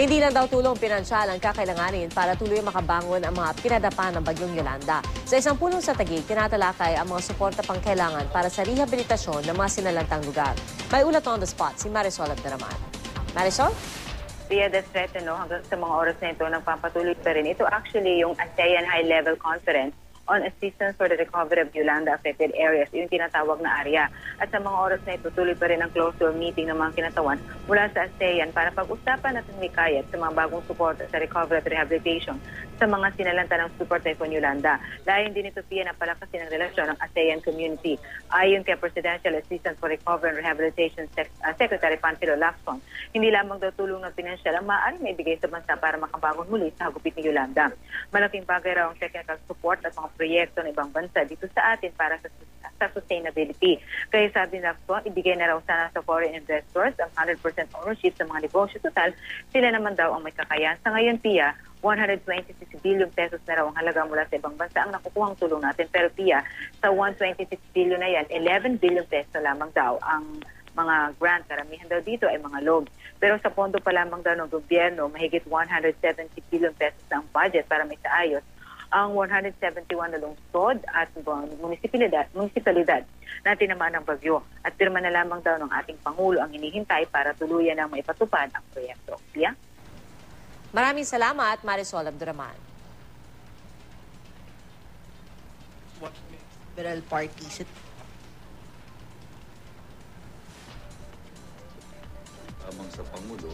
Hindi lang daw tulong pinansyal ang kakailanganin para tuloy makabangon ang mga pinadapa ng Bagyong Yolanda. Sa isang pulong sa Taguig, tinatalakay ang mga suporta pang kailangan para sa rehabilitasyon ng mga sinalantang lugar. May ulat on the spot si Marisol Abdaraman. Marisol? via the threat, no, hanggang sa mga oras na ito, nagpapatuloy pa rin. Ito actually yung ASEAN High-Level Conference on Assistance for the Recovery of Yolanda-Affected Areas, yung tinatawag na area. At sa mga oras na ito, tuloy pa rin ang closed-door meeting ng mga kinatawan mula sa ASEAN para pag-usapan at humikayat sa mga bagong suporta sa recovery at rehabilitation sa mga sinalanta ng Super Typhoon Yolanda. Layon din ito piya na palakasin ang relasyon ng ASEAN community. Ayon kay Presidential Assistant for Recovery and Rehabilitation Sec- uh, Secretary Panfilo Lacson, hindi lamang daw tulong ng pinansyal ang maaaring may bigay sa bansa para makabangon muli sa hagupit ni Yolanda. Malaking bagay raw ang technical support at mga proyekto ng ibang bansa dito sa atin para sa, sa sustainability. Kaya sabi na po, ibigay na raw sana sa foreign investors ang 100% ownership sa mga negosyo. Total, sila naman daw ang may kakayahan. Sa ngayon, Pia, 126 billion pesos na raw ang halaga mula sa ibang bansa ang nakukuhang tulong natin. Pero Pia, sa 126 billion na yan, 11 billion pesos lamang daw ang mga grant. Karamihan daw dito ay mga loan. Pero sa pondo pa lamang daw ng gobyerno, mahigit 170 billion pesos ang budget para may saayos ang 171 na lungsod at munisipalidad, munisipalidad na tinamaan ng bagyo. At pirma na lamang daw ng ating Pangulo ang hinihintay para tuluyan ng maipatupad ang proyekto. Pia? Maraming salamat, Marisol Abduraman. liberal parties. lamang sa Pangulo